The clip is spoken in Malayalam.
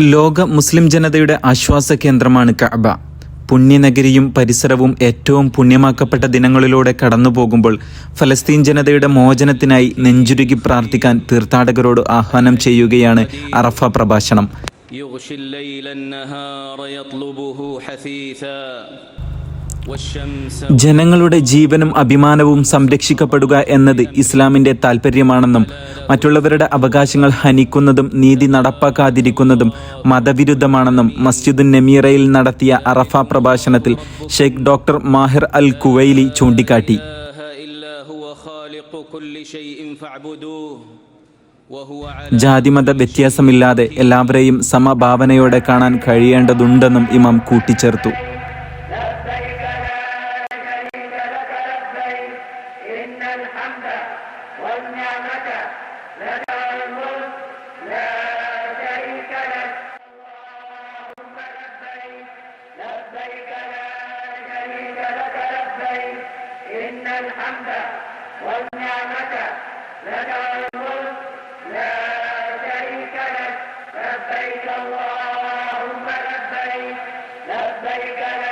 ലോക മുസ്ലിം ജനതയുടെ ആശ്വാസ കേന്ദ്രമാണ് കഅബ. പുണ്യനഗരിയും പരിസരവും ഏറ്റവും പുണ്യമാക്കപ്പെട്ട ദിനങ്ങളിലൂടെ കടന്നുപോകുമ്പോൾ ഫലസ്തീൻ ജനതയുടെ മോചനത്തിനായി നെഞ്ചുരുകി പ്രാർത്ഥിക്കാൻ തീർത്ഥാടകരോട് ആഹ്വാനം ചെയ്യുകയാണ് അറഫ പ്രഭാഷണം. ജനങ്ങളുടെ ജീവനും അഭിമാനവും സംരക്ഷിക്കപ്പെടുക എന്നത് ഇസ്ലാമിന്റെ താൽപ്പര്യമാണെന്നും മറ്റുള്ളവരുടെ അവകാശങ്ങൾ ഹനിക്കുന്നതും നീതി നടപ്പാക്കാതിരിക്കുന്നതും മതവിരുദ്ധമാണെന്നും മസ്ജിദുൻ നമീറയിൽ നടത്തിയ അറഫ പ്രഭാഷണത്തിൽ Sheikh doctor Maher al Muaiqly ചൂണ്ടിക്കാട്ടി إله إلا هو خالق كل شيء فاعبدوه وهو على ജാതിമത വ്യത്യാസമില്ലാതെ എല്ലാവരെയും സമഭാവനയോടെ കാണാൻ കഴിയേണ്ടതുണ്ടെന്നും ഇമാം കൂട്ടിച്ചേർത്തു إن الحمد والنعمة شريك لك لبيك إن الحمد والنعمة لك والملك. لا شريك لك لبيك اللهم لبيك لبيك لك